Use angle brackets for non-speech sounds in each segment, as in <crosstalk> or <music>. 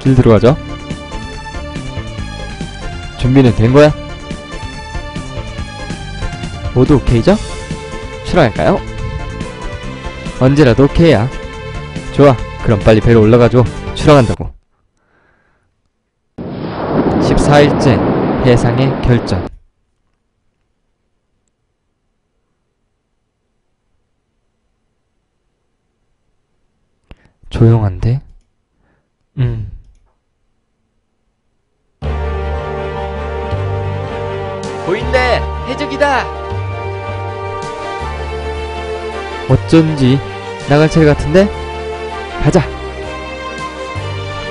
길 들어가죠. 준비는 된 거야? 모두 오케이죠? 출항할까요? 언제라도 오케이야. 좋아. 그럼 빨리 배로 올라가줘. 출항한다고. 14일째 해상의 결전. 조용한데? 음. 보인대! 해적이다! 어쩐지 나갈 차례 같은데? 가자!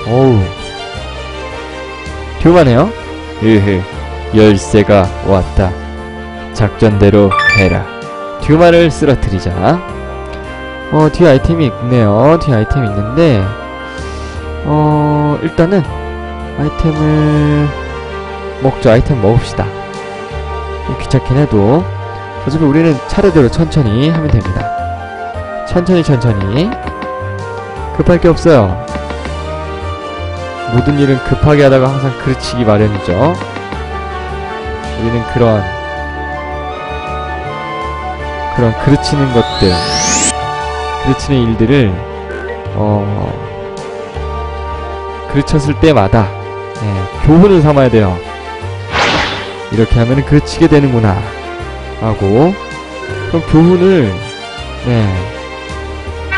어우. 교만해요? 으흐, 열쇠가 왔다. 작전대로 해라. 듀마를 쓰러뜨리자. 어, 뒤에 아이템이 있네요. 뒤에 아이템이 있는데, 어, 일단은, 아이템을, 먹죠. 아이템 먹읍시다. 좀 귀찮긴 해도, 어차피 우리는 차례대로 천천히 하면 됩니다. 천천히, 천천히. 급할 게 없어요. 모든 일은 급하게 하다가 항상 그르치기 마련이죠. 우리는 그런, 그런 그르치는 것들, 그르치는 일들을 어 그르쳤을 때마다 예, 교훈을 삼아야 돼요. 이렇게 하면은 그르치게 되는구나 하고 그럼 교훈을 네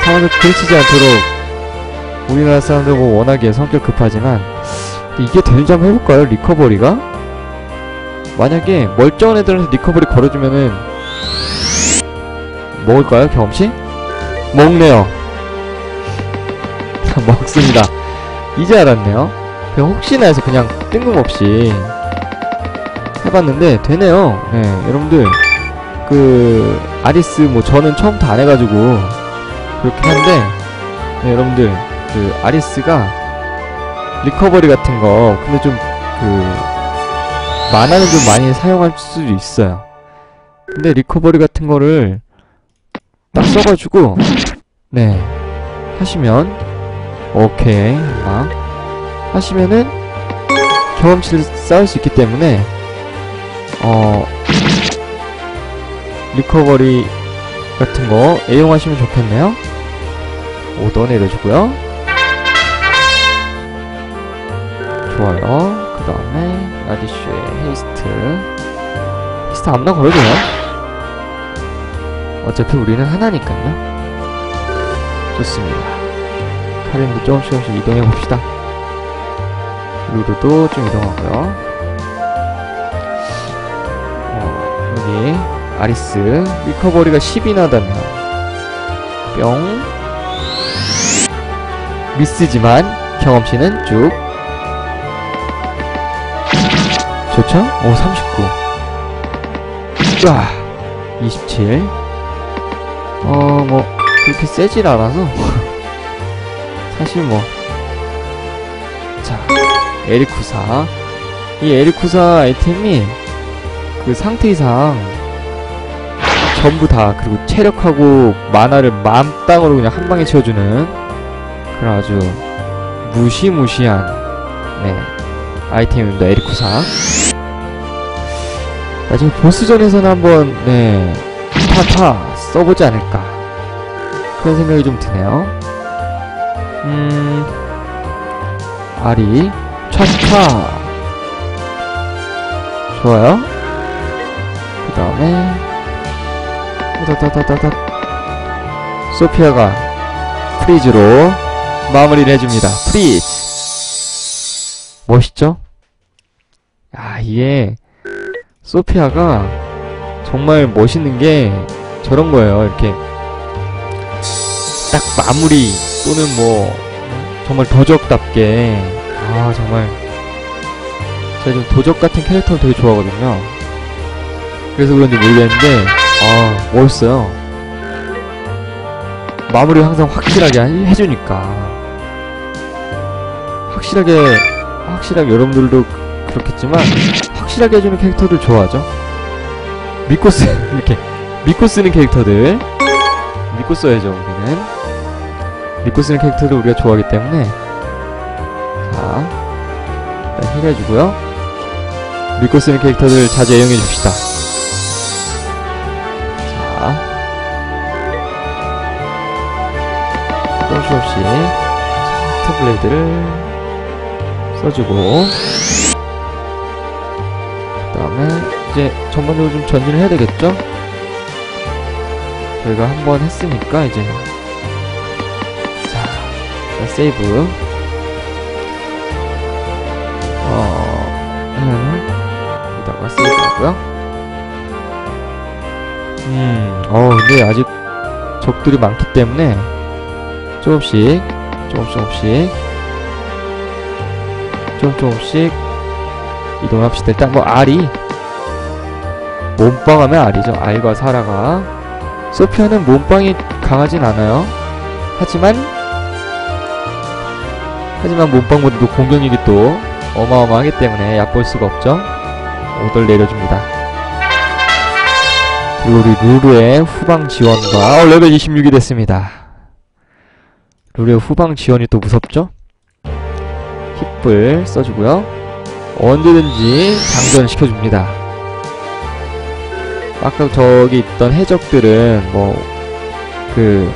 삼아서 그르치지 않도록 우리나라 사람들 뭐 워낙에 성격 급하지만 이게 되는지 한번 해볼까요? 리커버리가 만약에 멀쩡한 애들한테 리커버리 걸어주면은 먹을까요 경험치? 먹네요. <laughs> 먹습니다. 이제 알았네요. 그냥 혹시나 해서 그냥 뜬금없이 해봤는데 되네요. 네, 여러분들 그 아리스 뭐 저는 처음부터 안 해가지고 그렇긴 한데 네, 여러분들 그 아리스가 리커버리 같은 거 근데 좀 그 만화는 좀 많이 사용할 수도 있어요. 근데 리커버리 같은 거를 딱 써가지고 네 하시면 오케이 막 하시면은 경험치를 쌓을 수 있기 때문에 어 리커버리 같은 거 애용하시면 좋겠네요 오더 내려주고요 좋아요 그 다음에 라디슈의 헤이스트 헤이스트 아무나 걸어도 돼요 어차피 우리는 하나니까요. 좋습니다. 카린도 조금씩 조금씩 이동해봅시다. 루루도 좀 이동하고요. 여기 아리스 리커버리가 10이 나다면 뿅 미스지만 경험치는 쭉 좋죠? 오 39. 으아 27. 어, 뭐, 그렇게 세질 않아서. <laughs> 사실 뭐. 자, 에리쿠사. 이 에리쿠사 아이템이 그 상태 이상 전부 다, 그리고 체력하고 만화를 맘땅으로 그냥 한 방에 채워주는 그런 아주 무시무시한, 네, 아이템입니다, 에리쿠사. 나중에 보스전에서는 한번, 네, 타타 써보지 않을까 그런 생각이 좀 드네요. 음... 아리 차차. 좋아요 그 다음에 다다다다다. 소피아가 프리즈로 마무리를 해줍니다. 프리즈. 멋있죠? 야 이게 소피아가 정말 멋있는 게 저런 거예요. 이렇게 딱 마무리 또는 뭐 정말 도적답게. 아 정말. 제가 좀 도적 같은 캐릭터를 되게 좋아하거든요. 그래서 그런지 모르겠는데 아 멋있어요. 마무리를 항상 확실하게 해- 해주니까 확실하게 확실하게 여러분들도 그렇겠지만 확실하게 해주는 캐릭터들 좋아하죠. 믿고 쓰 <laughs> 이렇게 믿고 쓰는 캐릭터들 믿고 써야죠 우리는 믿고 쓰는 캐릭터들 우리가 좋아하기 때문에 자 자, 일단 힐 해주고요. 믿고 쓰는 캐릭터들 자주 애용해 줍시다. 조금씩 없이 히트블레이드를 써주고 그 다음에 이제 전반적으로 좀 전진을 해야 되겠죠? 저희가 한 번 했으니까 이제 자 세이브 어 음, 여기다가 세이브 하고요 음 어 근데 아직 적들이 많기 때문에 조금씩 조금씩 조금씩 조금 조금씩 이동합시다. 일단 뭐 R이 몸빵 하면 R이죠. R과 사라가. 소피아는 몸빵이 강하진 않아요. 하지만 하지만 몸빵보다도 공격력이 또 어마어마하기 때문에 얕볼 수가 없죠. 오돌 내려줍니다. 그리고 우리 루루의 후방 지원과 어, 레벨 26이 됐습니다 루루의 후방 지원이 또 무섭죠? 힙을 써주고요. 언제든지 장전 시켜줍니다. 아까 저기 있던 해적들은 뭐 그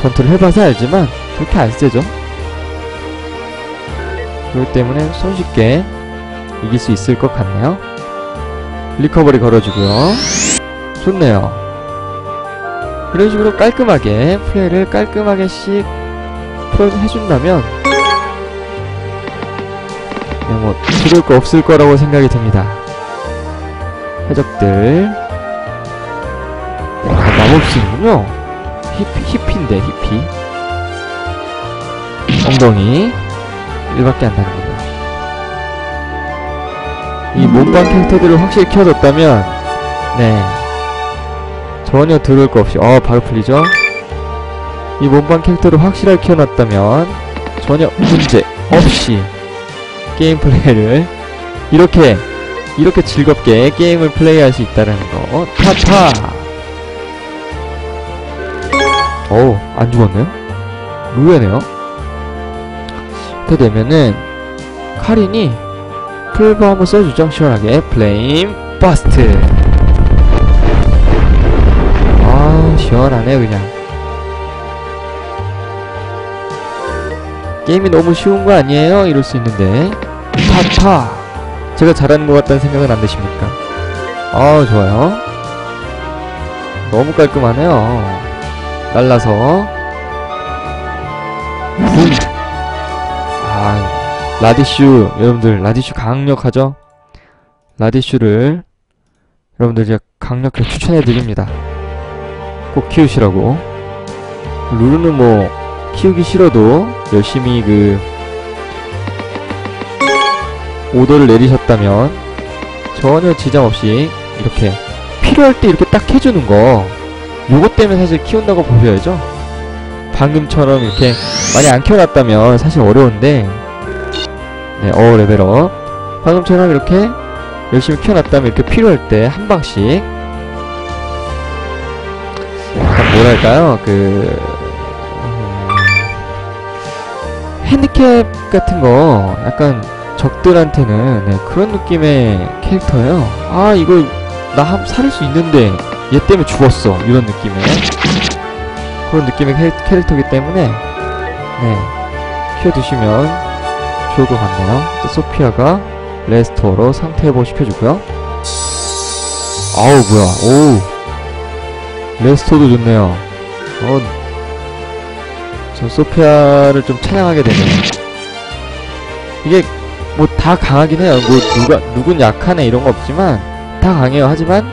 전투를 해봐서 알지만 그렇게 안 세죠. 그렇기 때문에 손쉽게 이길 수 있을 것 같네요. 리커버리 걸어주고요. 좋네요 이런 식으로 깔끔하게 플레이를 깔끔하게씩 해준다면 네, 뭐 들을 거 없을 거라고 생각이 듭니다. 해적들. 네, 다 마법씨군요. 히피, 히피인데 히피. 엉덩이. 1밖에 안 나는군요 이 몸방 캐릭터들을 확실히 키워줬다면 네 전혀 들을 거 없이 어 바로 풀리죠? 이 몸방 캐릭터를 확실하게 키워놨다면 전혀 문제 없이 게임 플레이를 이렇게 이렇게 즐겁게 게임을 플레이할 수 있다는 거. 타타! 어우 안 죽었네요 의외네요. 이렇게 되면은 카린이 풀버 한번 써주죠? 시원하게. 플레임 버스트 아 시원하네 그냥 게임이 너무 쉬운 거 아니에요? 이럴 수 있는데 타타 제가 잘하는 것 같다는 생각은 안 드십니까? 아 좋아요 너무 깔끔하네요 날라서 붕. 아 라디슈 여러분들 라디슈 강력하죠? 라디슈를 여러분들 제가 강력하게 추천해드립니다 꼭 키우시라고. 루루는 뭐 키우기 싫어도 열심히 그 오더를 내리셨다면 전혀 지장 없이 이렇게 필요할 때 이렇게 딱 해주는 거 요것 때문에 사실 키운다고 보셔야죠. 방금처럼 이렇게 많이 안 키워놨다면 사실 어려운데 네, 어 레벨업 방금처럼 이렇게 열심히 키워놨다면 이렇게 필요할 때 한 방씩 뭐랄까요? 그 음, 핸디캡 같은 거 약간 적들한테는 네, 그런 느낌의 캐릭터예요. 아 이거 나한 살릴 수 있는데 얘 때문에 죽었어. 이런 느낌의 그런 느낌의 캐, 캐릭터이기 때문에 네 키워두시면 좋을 것 같네요. 또 소피아가 레스토어로 상태 회복 시켜주고요. 아우 뭐야. 오 레스토어도 좋네요. 어, 저 소피아를 좀 찬양하게 되네요. 이게 뭐 다 강하긴 해요. 뭐 누가 누군 약하네 이런 거 없지만 다 강해요. 하지만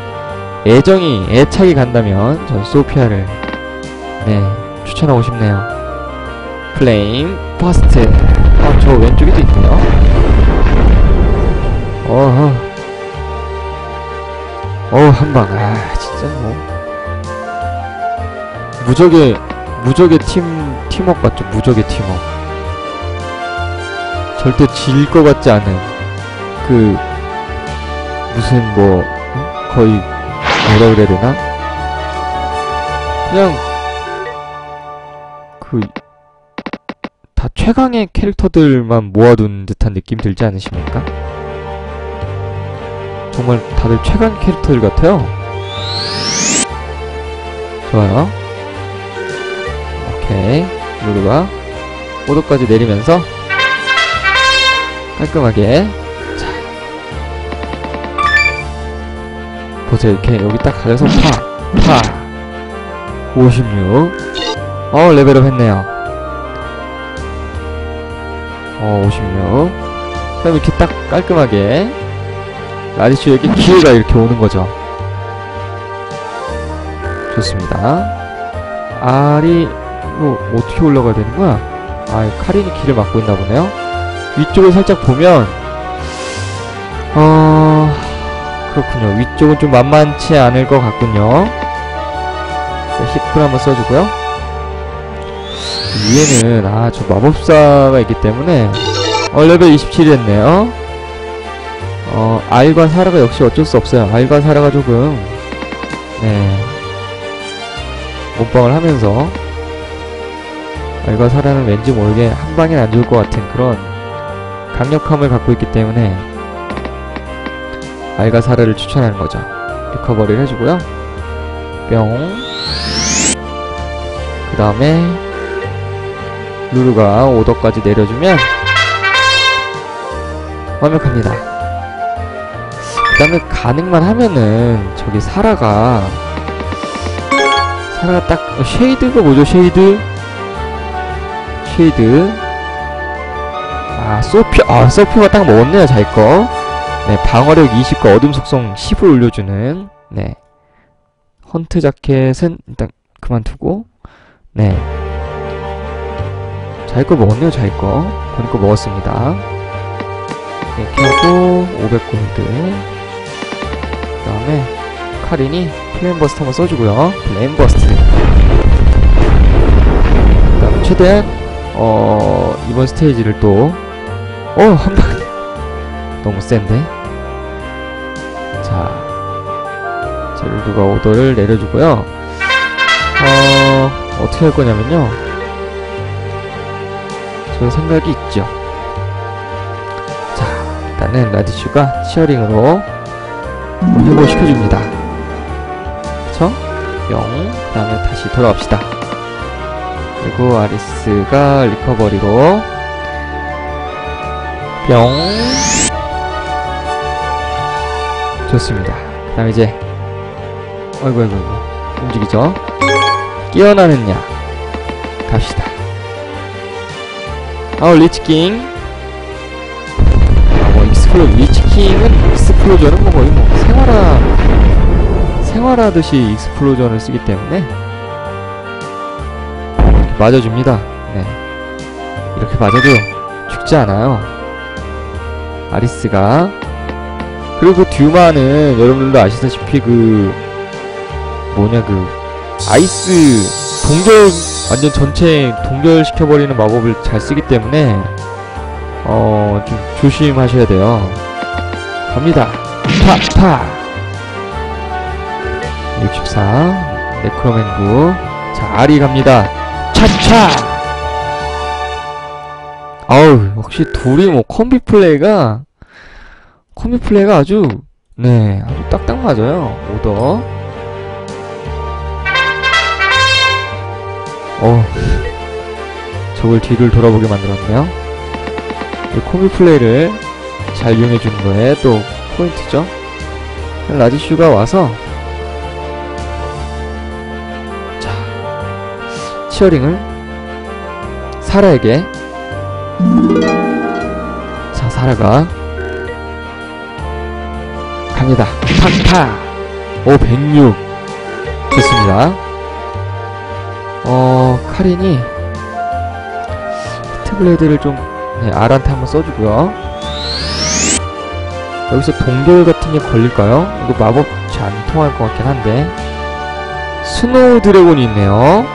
애정이 애착이 간다면 전 소피아를 네 추천하고 싶네요. 플레임 버스트. 아저 왼쪽에도 있네요. 어허. 어우 한방. 아 진짜 뭐 무적의 무적의 팀 팀워크 맞죠 무적의 팀워크 절대 질 것 같지 않은 그 무슨 뭐 어? 거의 뭐라 그래야 되나 그냥 그 다 최강의 캐릭터들만 모아둔 듯한 느낌 들지 않으십니까? 정말 다들 최강 캐릭터들 같아요. 좋아요. 오케이. 루루가 오도까지 내리면서 깔끔하게 자 보세요 이렇게 여기 딱 가려서 파! 파! 56어 레벨업 했네요 어 56. 그럼 이렇게 딱 깔끔하게 라디슈에게 기회가 이렇게 오는 거죠. 좋습니다. 알이 이거 어떻게 올라가야 되는 거야? 아, 카린이 길을 막고 있나 보네요. 위쪽을 살짝 보면 어 그렇군요. 위쪽은 좀 만만치 않을 것 같군요. 네, 히플 한번 써주고요. 위에는 아 저 마법사가 있기 때문에 어 레벨 27이 됐네요 어 알과 사라가 역시 어쩔 수 없어요 알과 사라가 조금 네 몸빵을 하면서 알과 사라는 왠지 모르게 한 방엔 안 죽을 것 같은 그런 강력함을 갖고 있기 때문에 알과 사라를 추천하는 거죠. 리커버리를 해주고요. 뿅 그 다음에 루루가 오더까지 내려주면 완벽합니다. 그 다음에 가능만 하면은 저기 사라가 사라가 딱 어, 쉐이드가 뭐죠 쉐이드 쉐이드 아 소피아 아 소피아가 딱 먹었네요 자기거 네 방어력 20과 어둠 속성 10을 올려주는 네 헌트 자켓은 일단 그만두고 네 자기 거 먹었네요, 자기 거. 본인 거 먹었습니다. 이렇게 하고, 500골드. 그 다음에, 카린이 플레임버스트 한번 써주고요. 플레임버스트. 그 다음에, 최대한, 어, 이번 스테이지를 또, 어, 한 방. 너무 센데? 자, 제르두가 오더를 내려주고요. 어, 어떻게 할 거냐면요. 저 생각이 있죠. 자, 일단은 라디슈가 치어링으로 회복시켜줍니다. 그쵸? 뿅. 그 다음에 다시 돌아갑시다. 그리고 아리스가 리커버리로 뿅. 좋습니다. 그 다음에 이제 어이구 어이구 어이구 움직이죠? 깨어나느냐 갑시다. 아 리치킹 아, 뭐 익스플로 리치킹은 익스플로전은 뭐 거의 뭐 생활화 생활하듯이 익스플로전을 쓰기 때문에 맞아줍니다. 네. 이렇게 맞아도 죽지 않아요. 아리스가. 그리고 듀마는 여러분들도 아시다시피 그 뭐냐 그 아이스 동결 완전 전체 동결시켜버리는 마법을 잘 쓰기 때문에 어 좀 조심하셔야 돼요. 갑니다. 파! 파! 64 네크로맨 9자 아리 갑니다 차차. 아우 역시 둘이 뭐 콤비 플레이가 콤비 플레이가 아주 네 아주 딱딱 맞아요. 오더. 어 저걸 뒤를 돌아보게 만들었네요. 이 코미 플레이를 잘 이용해주는 거에 또 포인트죠. 라디슈가 와서 치어링을 사라에게 자 사라가 갑니다 팍팍 오 106 좋습니다 어, 카린이 히트블레드를 좀 네, 알한테 한번 써주고요. 여기서 동결 같은 게 걸릴까요? 이거 마법 잘 안 통할 것 같긴 한데 스노우 드래곤이 있네요.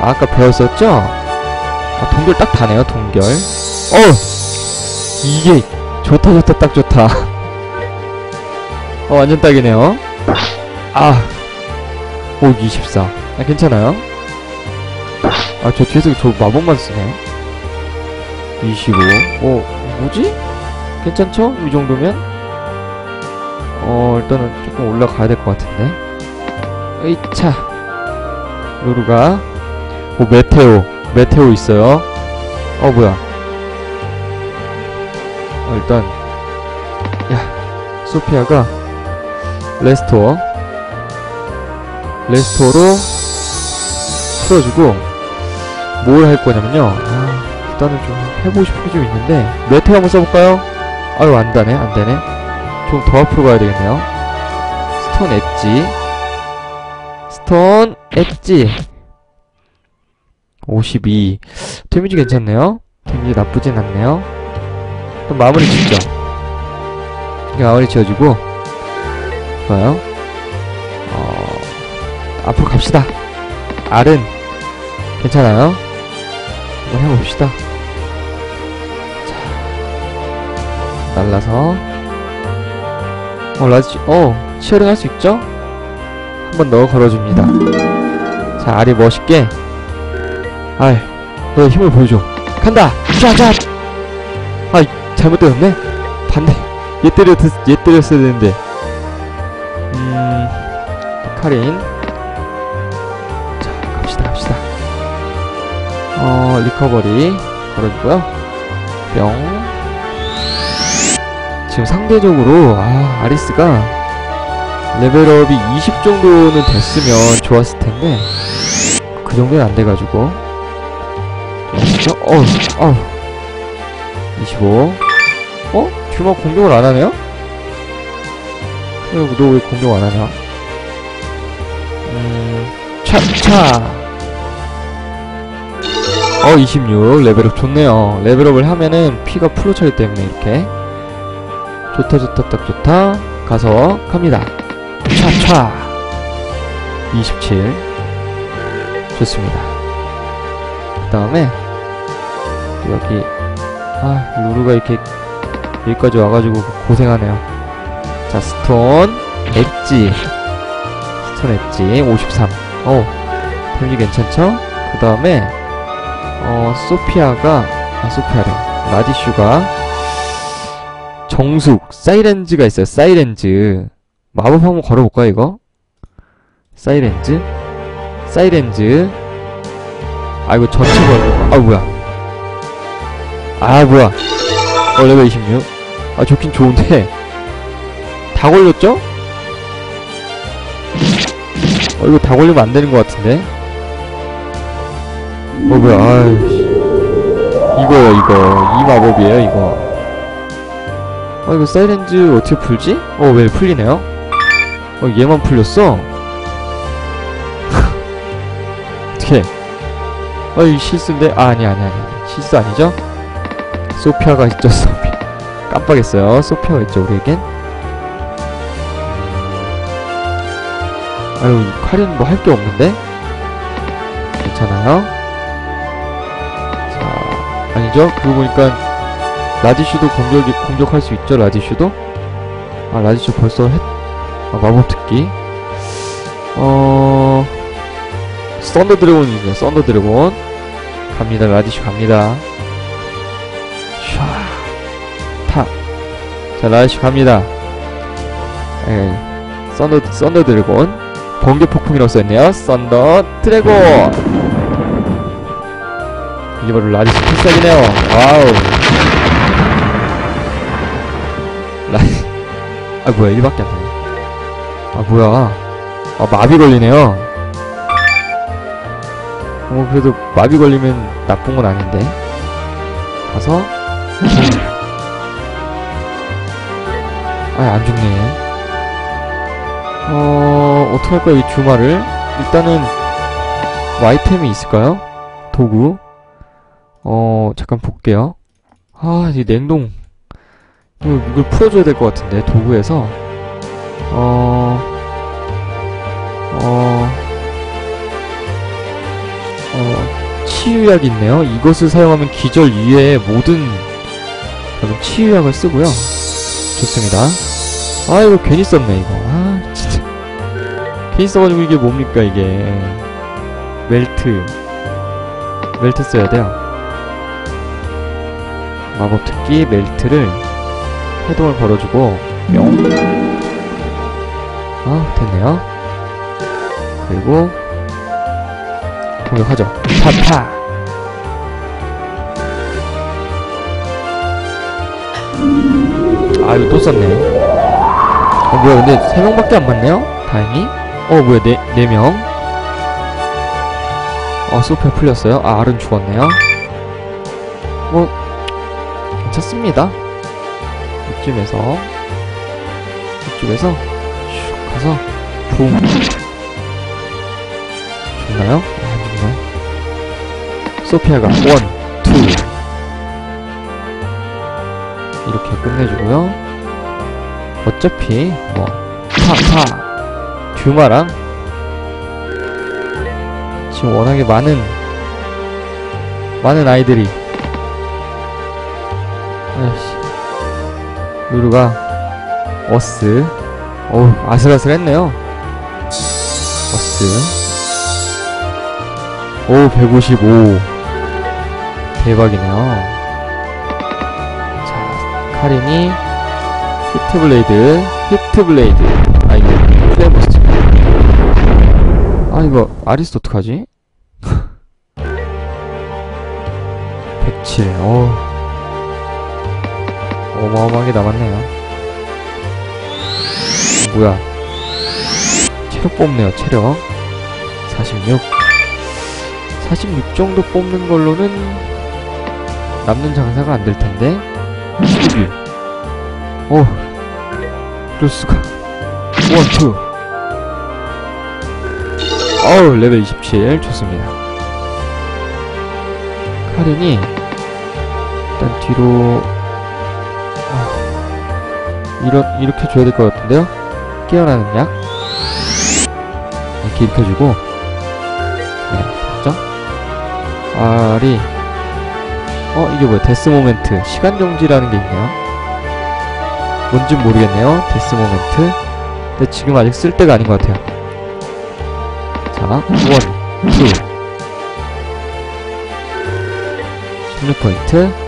아, 아까 배웠었죠? 아, 동결 딱 다네요, 동결. 어! 이게 좋다 좋다 딱 좋다. 어, 완전 딱이네요. 아! 오, 24. 아, 괜찮아요? 아, 저 뒤에서 저 마법만 쓰네. 25. 어, 뭐지? 괜찮죠? 이 정도면? 어, 일단은 조금 올라가야 될 것 같은데. 으이차. 루루가. 오, 메테오. 메테오 있어요. 어, 뭐야. 어, 일단. 야, 소피아가 레스토어. 레스토어로 풀어주고, 뭘 할 거냐면요. 아, 일단은 좀 해보고 싶은 게 좀 있는데, 메테오 한번 써볼까요? 아유, 안 되네, 안 되네. 좀 더 앞으로 가야 되겠네요. 스톤 엣지. 스톤 엣지. 52. 데미지 괜찮네요. 데미지 나쁘진 않네요. 또 마무리 짓죠. 마무리 지어주고. 좋아요. 어, 앞으로 갑시다. R은 괜찮아요. 한번 해봅시다. 자, 날라서. 어, 라지, 어, 치어링 할 수 있죠? 한번더 걸어줍니다. 자, 알이 멋있게. 아이, 너 힘을 보여줘. 간다! 자, 자! 아, 잘못 때렸네? 반대. 얘 때렸, 얘 때렸어야 되는데. 음, 카린. 자, 갑시다, 갑시다. 어, 리커버리. 걸어주고요. 뿅. 지금 상대적으로 아 아리스가 레벨업이 20 정도는 됐으면 좋았을 텐데 그 정도는 안 돼가지고? 어우 어우 25 어? 듀마 공격을 안 하네요? 너 왜 공격 안 하냐? 음, 차 차 어, 26. 레벨업 좋네요. 레벨업을 하면은 피가 풀로 차기 때문에 이렇게. 좋다, 좋다, 딱 좋다. 가서 갑니다. 차 차. 27. 좋습니다. 그 다음에, 여기, 아, 루루가 이렇게 여기까지 와가지고 고생하네요. 자, 스톤, 엣지. 스톤 엣지, 53. 어, 데미지 괜찮죠? 그 다음에, 어, 소피아가, 아, 소피아래. 라디슈가, 정숙, 사이렌즈가 있어요. 사이렌즈. 마법 한번 걸어볼까요, 이거? 사이렌즈? 사이렌즈. 아, 이거 전체 걸어. 아, 뭐야. 아, 뭐야. 어, 레벨 26. 아, 좋긴 좋은데. 다 걸렸죠? 어, 이거 다 걸리면 안 되는 것 같은데. 어, 뭐야. 아이씨. 이거요, 이거. 이 마법이에요, 이거. 아 이거 사이렌즈 어떻게 풀지? 어 왜 풀리네요? 어 얘만 풀렸어? <laughs> 어떻게? 어이 실수인데? 아 아니 아니 아니 실수 아니죠? 소피아가 있죠 소피 깜빡했어요 소피아가 있죠 우리에겐 아유 카린 뭐할 게 없는데? 괜찮아요? 자 아니죠? 그거 보니까 라디슈도 공격이, 공격할 수 있죠, 라디슈도? 아, 라디슈 벌써 했, 아, 마법 특기. 어, 썬더 드래곤이 있네요, 썬더 드래곤. 갑니다, 라디슈 갑니다. 자, 라디슈 갑니다. 에 썬더, 썬더 드래곤. 번개 폭풍이라고 써있네요, 썬더 드래곤! 이게 바로 라디슈 필살기네요, 와우. 라이 아 뭐야 1밖에 안 되네 아 뭐야 아 마비 걸리네요 어 그래도 마비 걸리면 나쁜 건 아닌데 가서 아 안 죽네. 어 어떡할까요 이 주마를 일단은 뭐 아이템이 있을까요? 도구? 어 잠깐 볼게요. 아 이 냉동. 이거, 이걸 풀어줘야 될 것 같은데 도구에서. 어... 어... 어... 치유약이 있네요. 이것을 사용하면 기절 이외의 모든 치유약을 쓰고요 좋습니다 아 이거 괜히 썼네 이거 아 진짜 괜히 써가지고 이게 뭡니까 이게 멜트 멜트 써야 돼요 마법 특기 멜트를 해동을 걸어주고 뿅. 아 됐네요. 그리고 공격하죠. 파파. 아 이거 또 썼네. 어 뭐야 근데 세 명밖에 안 맞네요. 다행히. 어 뭐야 네네 명. 어 소피아 풀렸어요. 아 알은 죽었네요. 뭐 괜찮습니다. 이쯤에서 이쪽에서 슉 가서 붐 죽나요? 아, 안 죽네. 소피아가 원, 이렇게 끝내주고요. 어차피 뭐 파파 듀마랑 지금 워낙에 많은 많은 아이들이 아이씨 루루가 어스 어우 아슬아슬했네요. 어스. 오 155 대박이네요. 자 카린이 히트블레이드 히트블레이드 아 이거 플레이머스트 아 이거 아리스 어떡하지? <laughs> 107 어우 어마어마하게 남았네요. 뭐야? 체력 뽑네요, 체력. 46. 46 정도 뽑는 걸로는 남는 장사가 안 될 텐데. 12. 오, 그럴 수가. 원, 투. 어우, 레벨 27. 좋습니다. 카린이 일단 뒤로 이러, 이렇게 줘야 될 것 같은데요? 깨어나는 약 이렇게 입혀주고 네, 됐죠? 알이 어 이게 뭐야 데스 모멘트 시간 정지라는 게 있네요 뭔진 모르겠네요 데스 모멘트 근데 지금 아직 쓸 때가 아닌 것 같아요 자 원, 투 16포인트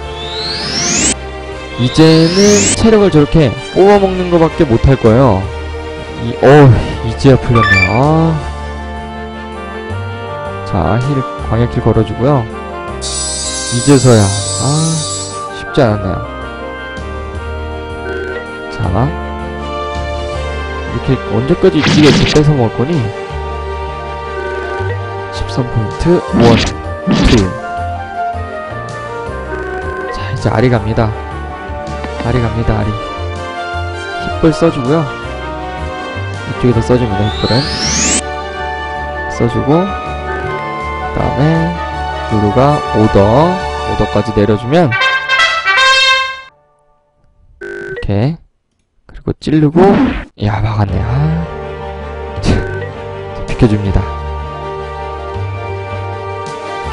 이제는 체력을 저렇게 뽑아먹는 것밖에 못할 거예요. 이, 어 이제야 풀렸네요. 아. 자, 힐, 광역힐 걸어주고요. 이제서야, 아, 쉽지 않았네요. 자, 이렇게 언제까지 이렇게 뺏어 먹을 거니? 13포인트, 1, 2. 자, 이제 아리 갑니다. 아리 갑니다 아리 힙을 써주고요 이쪽에도 써줍니다 힙을은 써주고 그 다음에 누루가 오더 오더까지 내려주면 이렇게 그리고 찌르고 야 막았네 아 참, 비켜줍니다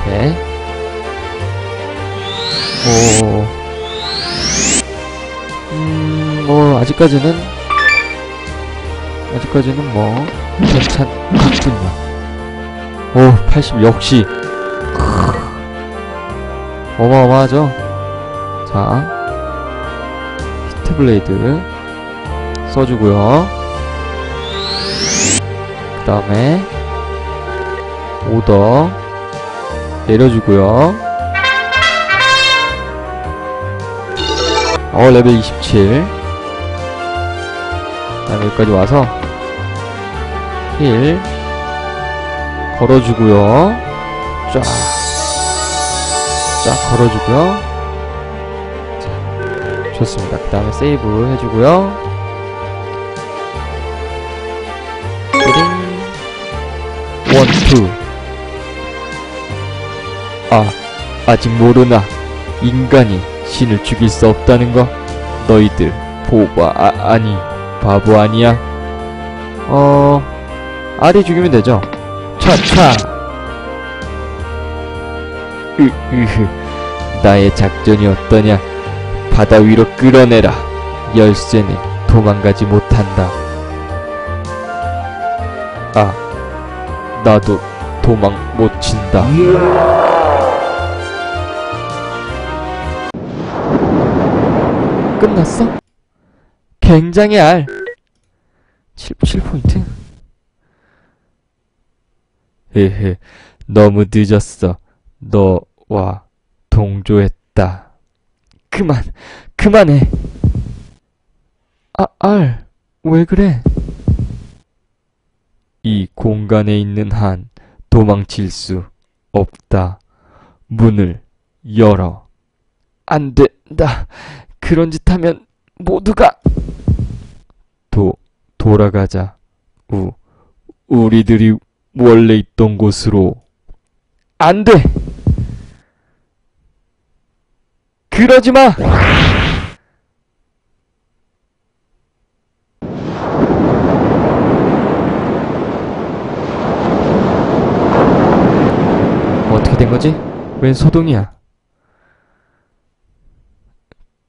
이렇게 오 음, 뭐, 아직까지는, 아직까지는 뭐, 괜찮군요. 오, 80, 역시. 어마어마하죠? 자, 히트 블레이드 써주고요. 그 다음에, 오더 내려주고요. 어 레벨 27 다음에 여기까지 와서 힐 걸어주고요 쫙 쫙 걸어주고요. 자, 좋습니다. 그 다음에 세이브 해주고요. 띠링. 원투. 아 아직 모르나. 인간이 신을 죽일 수 없다는 거. 너희들 보바 아, 아니 바보 아니야? 어 아리 죽이면 되죠. 차차 으 으흐 <laughs> 나의 작전이 어떠냐 바다 위로 끌어내라 열쇠는 도망가지 못한다 아 나도 도망 못 친다 끝났어? 굉장히 알. 7, 7포인트? 헤헤, 너무 늦었어. 너와 동조했다. 그만, 그만해. 아, 알, 왜 그래? 이 공간에 있는 한 도망칠 수 없다. 문을 열어. 안 된다. 그런 짓 하면 모두가 도 돌아가자. 우 우리들이 원래 있던 곳으로 안 돼. 그러지 마. 어떻게 된 거지? 웬 소동이야?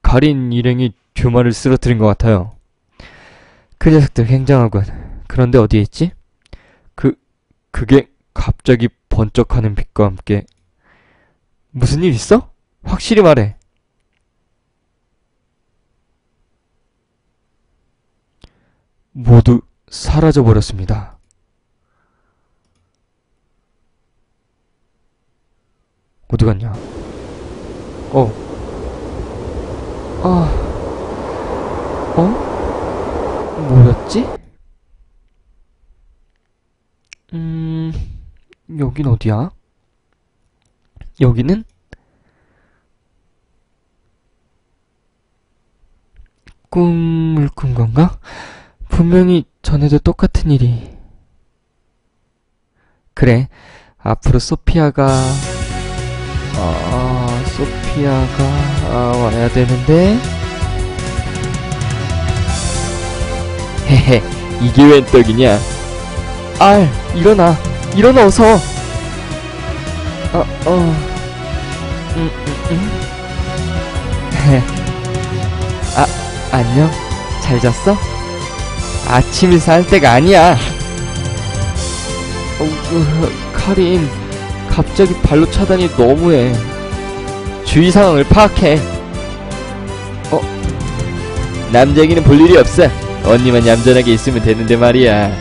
가린 일행이 듀마를 쓰러뜨린 것 같아요. 그 녀석들 굉장하군. 그런데 어디에 있지? 그, 그게 갑자기 번쩍하는 빛과 함께 무슨 일 있어? 확실히 말해. 모두 사라져 버렸습니다. 어디 갔냐? 어. 아. 어? 뭐였지? 음, 여긴 어디야? 여기는? 꿈을 꾼 건가? 분명히 전에도 똑같은 일이. 그래, 앞으로 소피아가, 아, 소피아가 아, 와야 되는데. 헤헤, 이게 웬 떡이냐? 알, 일어나, 일어나 어서. 어, 어, 음, 음, 음. 헤, 아, 안녕, 잘 잤어? 아침 인사할 때가 아니야. 어, 어, 카린, 갑자기 발로 차다니 너무해. 주위 상황을 파악해. 어, 남자에게는 볼 일이 없어. 언니만 얌전하게 있으면 되는데 말이야.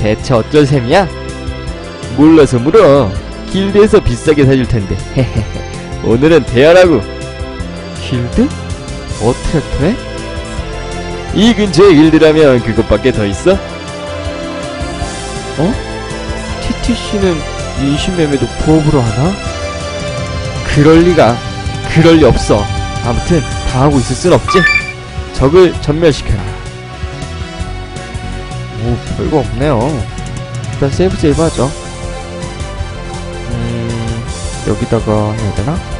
대체 어쩔 셈이야? 몰라서 물어. 길드에서 비싸게 사줄 텐데. <laughs> 오늘은 대여라고. 길드? 어떻게 해? 이 근처에 길드라면 그것밖에 더 있어? 어? TTC는 인신매매도 부업으로 하나? 그럴 리가. 그럴 리 없어. 아무튼 다 하고 있을 순 없지. 적을 전멸시켜라. 오, 별거 없네요. 일단 세이브 세이브 하죠. 음, 여기다가 해야 되나?